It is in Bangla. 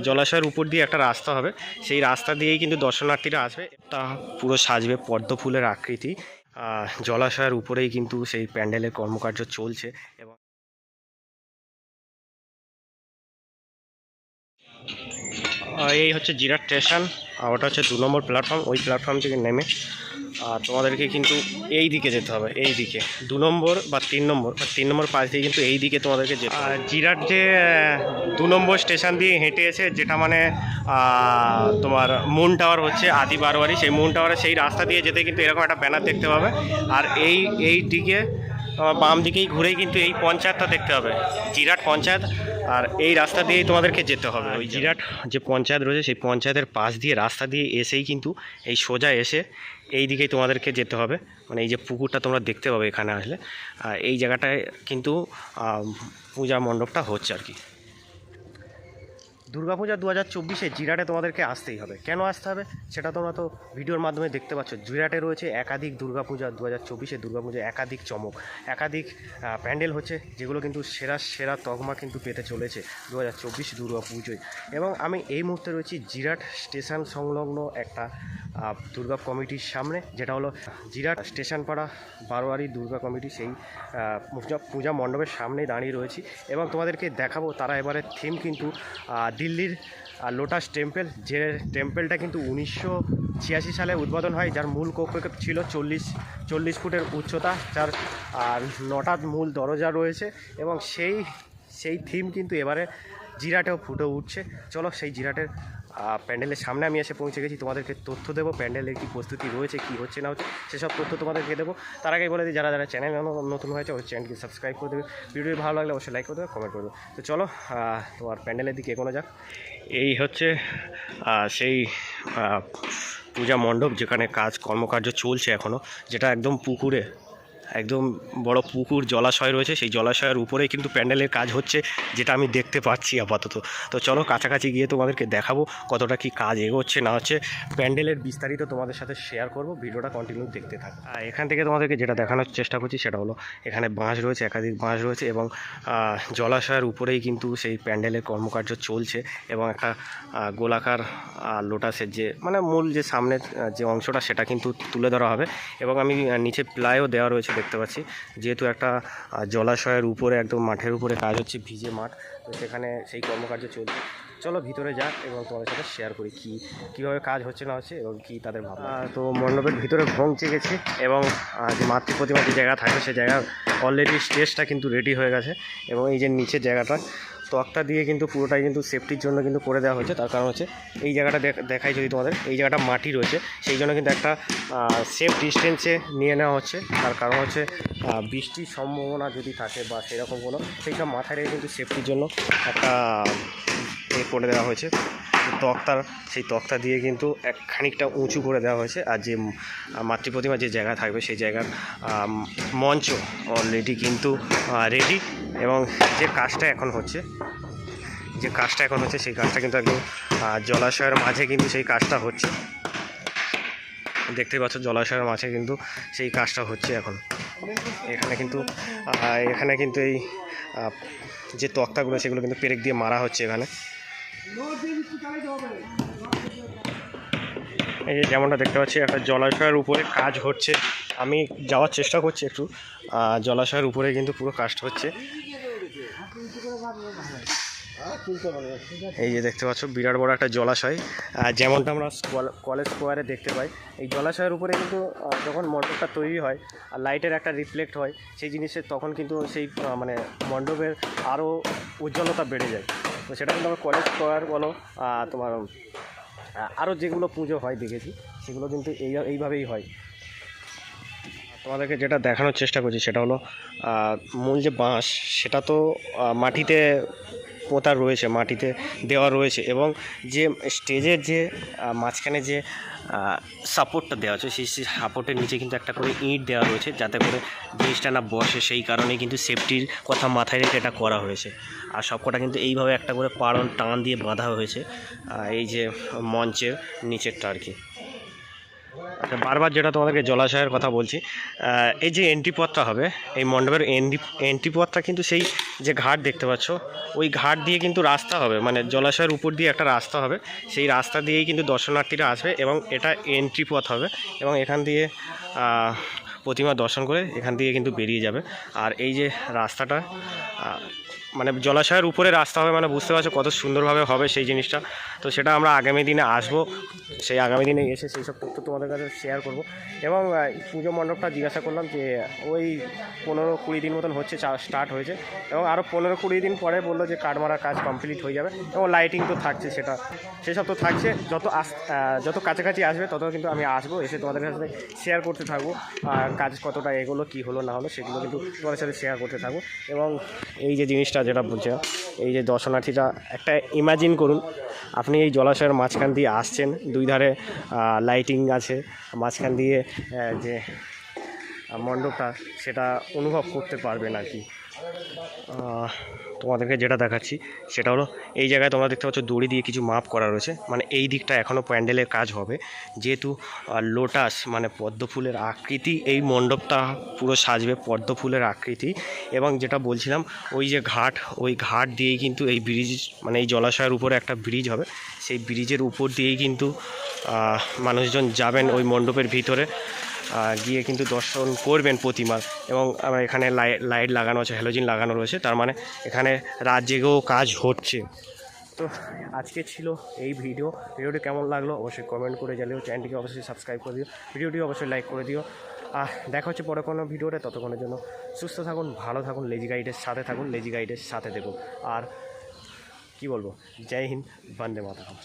জলাশয়ের উপর দিয়ে একটা রাস্তা হবে। সেই রাস্তা দিয়েই কিন্তু দর্শনার্থীরা আসবে। তা পুরো সাজবে পদ্ম ফুলের আকৃতি। জলাশয়ের উপরেই কিন্তু সেই প্যান্ডেলের কর্মকার্য চলছে এবং এই হচ্ছে জিরাট স্টেশন আর ওটা হচ্ছে দু নম্বর প্ল্যাটফর্ম ওই প্ল্যাটফর্ম থেকে নেমে, আর তোমাদেরকে কিন্তু এই দিকে যেতে হবে, এই দিকে। দু নম্বর বা তিন নম্বর, বা তিন নম্বর পাশ দিয়ে কিন্তু এই দিকে তোমাদেরকে যেতে আর জিরাট যে দু নম্বর স্টেশন দিয়ে হেঁটে এসে যেটা মানে তোমার মুন টাওয়ার হচ্ছে আদি বারোয়ারি, সেই মুন টাওয়ারে সেই রাস্তা দিয়ে যেতে কিন্তু এরকম একটা ব্যানার দেখতে পাবে। আর এই এই দিকে তোমার বাম দিকেই ঘুরেই কিন্তু এই পঞ্চায়েতটা দেখতে হবে। জিরাট পঞ্চায়েত আর এই রাস্তা দিয়েই তোমাদেরকে যেতে হবে। ওই জিরাট যে পঞ্চায়েত রয়েছে, সেই পঞ্চায়েতের পাশ দিয়ে রাস্তা দিয়ে এসেই কিন্তু এই সোজা এসে এই দিকেই তোমাদেরকে যেতে হবে। মানে এই যে পুকুরটা তোমরা দেখতে পাবে এখানে আসলে। আর এই জায়গাটায় কিন্তু পূজা মণ্ডপটা হচ্ছে আর কি। দুর্গাপূজা দু হাজার চব্বিশে জিরাটে তোমাদেরকে আসতেই হবে। কেন আসতে হবে? সেটা তোমরা তো ভিডিওর মাধ্যমে দেখতে পাচ্ছ। জিরাটে রয়েছে একাধিক দুর্গাপূজা দু হাজার চব্বিশে দুর্গাপূজা একাধিক চমক, একাধিক প্যান্ডেল হচ্ছে যেগুলো কিন্তু সেরা সেরা তকমা কিন্তু পেতে চলেছে দু হাজার চব্বিশ দুর্গা পুজোয় এবং আমি এই মুহূর্তে রয়েছি জিরাট স্টেশন সংলগ্ন একটা দুর্গা কমিটির সামনে, যেটা হলো জিরাট স্টেশন পাড়া বারোয়ারি দুর্গা কমিটি, সেই পূজা- পূজা মণ্ডপের সামনেই দাঁড়িয়ে রয়েছি। এবং তোমাদেরকে দেখাবো তারা এবারে থিম কিন্তু দিল্লির লোটাস টেম্পেল, যে টেম্পেলটা কিন্তু উনিশশো ছিয়াশি সালে উদ্বোধন হয়, যার মূল কক্ষ ছিল চল্লিশ চল্লিশ ফুটের উচ্চতা, যার নটা মূল দরজা রয়েছে। এবং সেই সেই থিম কিন্তু এবারে জিরাটেও ফুটে উঠছে। চলো সেই জিরাটের প্যান্ডেলের সামনে আমি এসে পৌঁছে গেছি। তোমাদেরকে তথ্য দেবো, প্যান্ডেলের কী প্রস্তুতি রয়েছে, কী হচ্ছে না হচ্ছে, সেসব তথ্য তোমাদেরকে দেবো। তার আগে বলে দিই, যারা যারা চ্যানেল নতুন হয়েছে ওই চ্যানেলকে সাবস্ক্রাইব করে দেবে। ভিডিও ভালো লাগলে অবশ্যই লাইক করে দেবে কমেন্ট করে দেবে। তো চলো তোমার প্যান্ডেলের দিকে এগোনো যাক। এই হচ্ছে সেই পূজা মণ্ডপ যেখানে কাজ কর্মকার্য চলছে এখনও যেটা একদম পুকুরে। একদম বড় পুকুর, জলাশয় রয়েছে, সেই জলাশয়ের উপরেই কিন্তু প্যান্ডেলের কাজ হচ্ছে, যেটা আমি দেখতে পাচ্ছি আপাতত। তো চলো কাছাকাছি গিয়ে তোমাদেরকে দেখাবো কতটা কি কাজ এগোচ্ছে, না হচ্ছে। প্যান্ডেলের বিস্তারিত তোমাদের সাথে শেয়ার করব, ভিডিওটা কন্টিনিউ দেখতে থাকো। আর এখান থেকে তোমাদেরকে যেটা দেখানোর চেষ্টা করছি, সেটা হলো, এখানে বাঁশ রয়েছে, একাধিক বাঁশ রয়েছে এবং জলাশয়ের উপরেই কিন্তু সেই প্যান্ডেলের কর্মকার্য চলছে এবং একটা গোলাকার লোটাসের যে মানে মূল যে সামনের যে অংশটা, সেটা কিন্তু তুলে ধরা হবে এবং আমি নিচে প্লাইও দেওয়া রয়েছে দেখতে পাচ্ছি। যেহেতু একটা জলাশয়ের উপরে, একদম মাঠের উপরে কাজ হচ্ছে, ভিজে মাঠ, তো সেখানে সেই কর্মকার্য চলছে। চলো ভিতরে যাক এবং তোমাদের সাথে শেয়ার করি কি, কীভাবে কাজ হচ্ছে না হচ্ছে এবং কী তাদের ভাবনা। তো মণ্ডপের ভিতরে পৌঁছে গেছে এবং যে মাতৃ প্রতিমা যে জায়গা থাকে সে জায়গা অলরেডি স্টেজটা কিন্তু রেডি হয়ে গেছে এবং এই যে নিচের জায়গাটা তক্তা দিয়ে কিন্তু পুরোটাই কিন্তু সেফটির জন্য কিন্তু করে দেওয়া হয়েছে। তার কারণ হচ্ছে এই জায়গাটা দেখ- দেখাই যদি তোমাদের, এই জায়গাটা মাটি রয়েছে, সেই জন্য কিন্তু একটা সেফ ডিস্টেন্সে নিয়ে নেওয়া হচ্ছে। তার কারণ হচ্ছে বৃষ্টির সম্ভাবনা যদি থাকে বা সেরকম কোনো সেই সব মাথায় রেখে কিন্তু সেফটির জন্য একটা করে দেওয়া হয়েছে। তক্তার সেই তক্তা দিয়ে কিন্তু এক খানিকটা উঁচু করে দেওয়া হয়েছে। আর যে উম, আহ, মাতৃপ্রতিমা যে জায়গা থাকবে সেই জায়গার মঞ্চ অলরেডি কিন্তু রেডি এবং যে কাজটা এখন হচ্ছে যে কাজটা এখন হচ্ছে সেই কাজটা কিন্তু একদম জলাশয়ের মাঝে কিন্তু সেই কাজটা হচ্ছে। দেখতে পাচ্ছ জলাশয়ের মাঝে কিন্তু সেই কাজটা হচ্ছে এখন। এখানে কিন্তু এখানে কিন্তু এই যে তক্তাগুলো সেগুলো কিন্তু পেরেক দিয়ে মারা হচ্ছে এখানে। এই যে যেমনটা দেখতে পাচ্ছি, একটা জলাশয়ের উপরে কাজ হচ্ছে। আমি যাওয়ার চেষ্টা করছি একটু। জলাশয়ের উপরে কিন্তু পুরো কাজটা হচ্ছে। এই যে দেখতে পাচ্ছ, বিরাট বড় একটা জলাশয়। যেমনটা আমরা কলেজ স্কোয়ারে দেখতে পাই, এই জলাশয়ের উপরে কিন্তু যখন মণ্ডপটা তৈরি হয় আর লাইটের একটা রিফ্লেক্ট হয়, সেই জিনিসের তখন কিন্তু সেই মানে মণ্ডপের আরও উজ্জ্বলতা বেড়ে যায়। তো সেটা কিন্তু আমার কলেজ স্কোয়ার বলো তোমার আরও যেগুলো পুজো হয় দেখেছি, সেগুলো কিন্তু এই, এইভাবেই হয়। তোমাদেরকে যেটা দেখানোর চেষ্টা করছি সেটা হলো মূল যে বাঁশ, সেটা তো মাটিতে পোতা রয়েছে, মাটিতে দেওয়া রয়েছে এবং যে স্টেজের যে মাঝখানে যে সাপোর্টটা দেওয়া আছে, সেই সাপোর্টের নিচে কিন্তু একটা করে ইঁট দেওয়া রয়েছে যাতে করে জিনিসটা না বসে। সেই কারণেই কিন্তু সেফটির কথা মাথায় রেখে এটা করা হয়েছে। আর সবকটা কিন্তু এইভাবে একটা করে পাড়ন টান দিয়ে বাঁধা হয়েছে এই যে মঞ্চের নিচেরটা আর কি। বারবার যেটা তোমাদেরকে জলাশয়ের কথা বলছি এই যে এন্ট্রি পথটা হবে, এই মণ্ডপের এন্ট্রি এন্ট্রি পথটা কিন্তু সেই যে ঘাট দেখতে পাচ্ছ, ওই ঘাট দিয়ে কিন্তু রাস্তা হবে মানে জলাশয়ের উপর দিয়ে একটা রাস্তা হবে, সেই রাস্তা দিয়েই কিন্তু দর্শনার্থীরা আসবে এবং এটা এন্ট্রি পথ হবে এবং এখান দিয়ে প্রতিমা দর্শন করে এখান দিয়ে কিন্তু বেরিয়ে যাবে। আর এই যে রাস্তাটা মানে জলাশয়ের উপরে রাস্তা হবে মানে বুঝতে পারছ কত সুন্দরভাবে হবে সেই জিনিসটা। তো সেটা আমরা আগামী দিনে আসব। সেই আগামী দিনে এসে সেই সব তথ্য তোমাদের কাছে শেয়ার করব। এবং পুজো মণ্ডপটা জিজ্ঞাসা করলাম যে, ওই পনেরো কুড়ি দিন মতন হচ্ছে স্টার্ট হয়েছে। এবং আরও পনেরো কুড়ি দিন পরে বলল যে কাঠ মারার কাজ কমপ্লিট হয়ে যাবে। এবং লাইটিং তো থাকছে সেটা। সেসব তো থাকছে। যত আস যত কাছাকাছি আসবে, তত কিন্তু আমি আসব। এসে তোমাদের কাছে শেয়ার করতে থাকব। আর কাজ কতটা এগোলো, কী হলো, না হলো, সেগুলো কিন্তু তোমাদের সাথে শেয়ার করতে থাকব। এবং এই যে জিনিসটা যেটা বলছিলাম, এই যে দর্শনার্থীরা একটা ইমাজিন করুন আপনি এই জলাশয়ের মাঝখান দিয়ে আসছেন, দুই ধারে লাইটিং আছে, মাঝখান দিয়ে যে মণ্ডপটা, সেটা অনুভব করতে পারবেন আর কি। তোমাদেরকে যেটা দেখাচ্ছি, সেটা হলো এই জায়গায় তোমরা দেখতে পাচ্ছ দড়ি দিয়ে কিছু মাপ করা রয়েছে। মানে এই দিকটা এখনও প্যান্ডেলের কাজ হবে। যেহেতু লোটাস মানে পদ্ম ফুলের আকৃতি, এই মণ্ডপটা পুরো সাজবে পদ্ম ফুলের আকৃতি। এবং যেটা বলছিলাম, ওই যে ঘাট, ওই ঘাট দিয়েই কিন্তু এই ব্রিজ মানে এই জলাশয়ের উপরে একটা ব্রিজ হবে। সেই ব্রিজের উপর দিয়েই কিন্তু মানুষজন যাবেন ওই মণ্ডপের ভিতরে। গিয়ে কিন্তু দর্শন করবেন প্রতিমার এবং আমার এখানে লাইট লাগানো আছে হ্যালোজিন লাগানো রয়েছে, তার মানে এখানে রাত জেগেও কাজ হচ্ছে। তো আজকে ছিল এই ভিডিও ভিডিওটি কেমন লাগল অবশ্যই কমেন্ট করে জানিও চ্যানেলটিকে অবশ্যই সাবস্ক্রাইব করে দিও ভিডিওটি অবশ্যই লাইক করে দিও। আর দেখা হচ্ছে পরে কোনো ভিডিওতে ততক্ষণের জন্য সুস্থ থাকুন, ভালো থাকুন লেজি গাইডের সাথে থাকুন লেজি গাইডের সাথে দেখুন। আর কি বলব? জয় হিন্দ, বন্দে মাতরম।